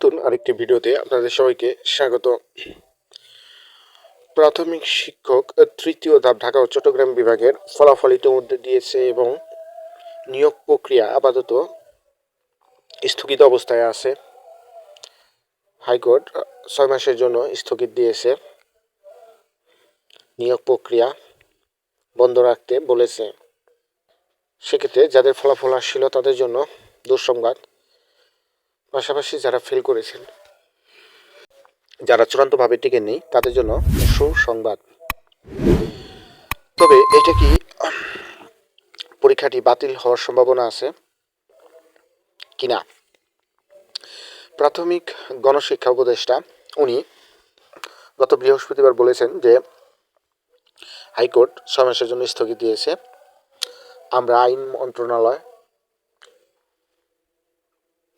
নতুন আরেকটি ভিডিওতে আপনাদের সবাইকে স্বাগত। প্রাথমিক শিক্ষক তৃতীয় ধাপ ঢাকা ও চট্টগ্রাম বিভাগের ফলাফল ইতিমধ্যে দিয়েছে এবং নিয়োগ প্রক্রিয়া আপাতত স্থগিত অবস্থায় আছে। হাইকোর্ট ছয় মাসের জন্য স্থগিত দিয়েছে। নিয়োগ প্রক্রিয়া বন্ধ রাখতে বলেছে। সেক্ষেত্রে যাদের ফলাফল আসছিল তাদের জন্য দুঃসংবাদ। পাশাপাশি যারা ফেল করেছেন, যারা চূড়ান্তভাবে টিকে নেই, তাদের জন্য সুসংবাদ। তবে এটা কি পরীক্ষাটি বাতিল হওয়ার সম্ভাবনা আছে কিনা? প্রাথমিক গণশিক্ষা উপদেষ্টা, উনি গত বৃহস্পতিবার বলেছেন যে হাইকোর্ট ছয় মাসের জন্য স্থগিত দিয়েছে। আমরা আইন মন্ত্রণালয়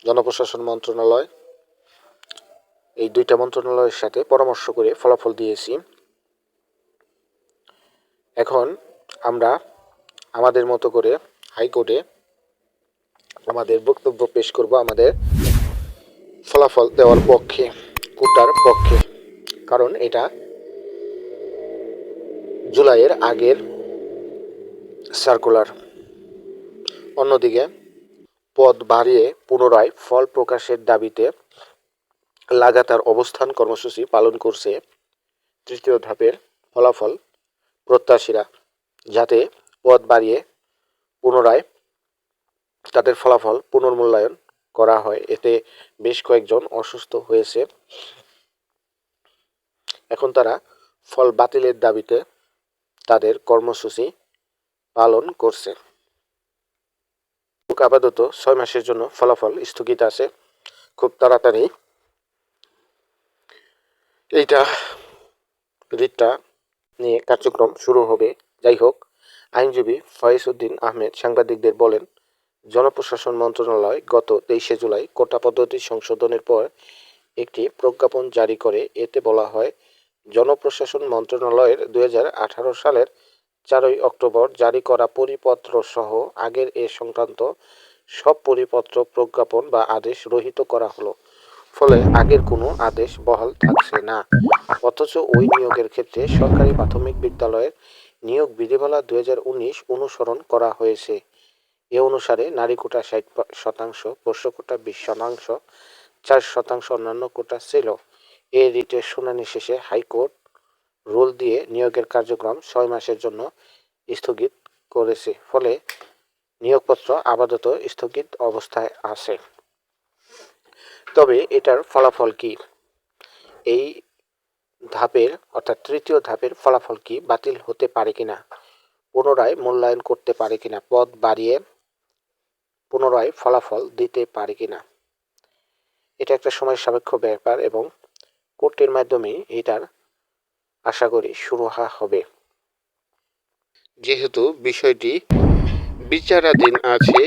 জনপ্রশাসন মন্ত্রণালয়, এই দুইটা মন্ত্রণালয়ের সাথে পরামর্শ করে ফলাফল দিয়েছি। এখন আমরা আমাদের মতো করে হাইকোর্টে আমাদের বক্তব্য পেশ করব আমাদের ফলাফল দেওয়ার পক্ষে, কোটার পক্ষে। কারণ এটা জুলাইয়ের আগের সার্কুলার অন্যদিকে পদ বাড়িয়ে পুনরায় ফল প্রকাশের দাবিতে লাগাতার অবস্থান কর্মসূচি পালন করছে তৃতীয় ধাপের ফলাফল প্রত্যাশীরা, যাতে পদ বাড়িয়ে পুনরায় তাদের ফলাফল পুনর্মূল্যায়ন করা হয়। এতে বেশ কয়েকজন অসুস্থ হয়েছে। এখন তারা ফল বাতিলের দাবিতে তাদের কর্মসূচি পালন করছে। আপাতত ছয় মাসের জন্য ফলাফল স্থগিত আছে। খুব তাড়াতাড়ি এইটা রিটটা নিয়ে কার্যক্রম শুরু হবে। যাই হোক, আইনজীবী ফয়েজ উদ্দিন আহমেদ সাংবাদিকদের বলেন, জনপ্রশাসন মন্ত্রণালয় গত তেইশে জুলাই কোটা পদ্ধতি সংশোধনের পর একটি প্রজ্ঞাপন জারি করে। এতে বলা হয়, জনপ্রশাসন মন্ত্রণালয়ের দুই হাজার আঠারো সালের চারই অক্টোবর জারি করা পরিপত্র সহ আগের এ সংক্রান্ত সব পরিপত্র প্রজ্ঞাপন বা আদেশ রহিত করা হলো। ফলে আগের কোনো আদেশ বহাল থাকছে না। অথচ ওই নিয়োগের ক্ষেত্রে সরকারি প্রাথমিক বিদ্যালয়ের নিয়োগ বিধিমালা দুই হাজার উনিশ অনুসরণ করা হয়েছে। এ অনুসারে নারী কোটা ষাট শতাংশ, পুরুষ কোটা বিশ শতাংশ, চার শতাংশ অন্যান্য কোটা ছিল। এ রিটের শুনানি শেষে হাইকোর্ট রুল দিয়ে নিয়োগের কার্যক্রম ছয় মাসের জন্য স্থগিত করেছে, ফলে নিয়োগপত্র আপাতত স্থগিত অবস্থায় আছে। তবে এটার ফলাফল কি? এই ধাপের, অর্থাৎ তৃতীয় ধাপের ফলাফল কি বাতিল হতে পারে কিনা? পুনরায় মূল্যায়ন করতে পারে কিনা? পদ বাড়িয়ে পুনরায় ফলাফল দিতে পারে কিনা? এটা একটা সময় সাপেক্ষ ব্যাপার এবং কোর্টের মাধ্যমে এটার আশা করি শুরু হবে। যেহেতু বিষয়টি বিচারাধীন আছে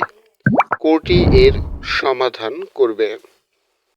কোর্টই এর সমাধান করবে।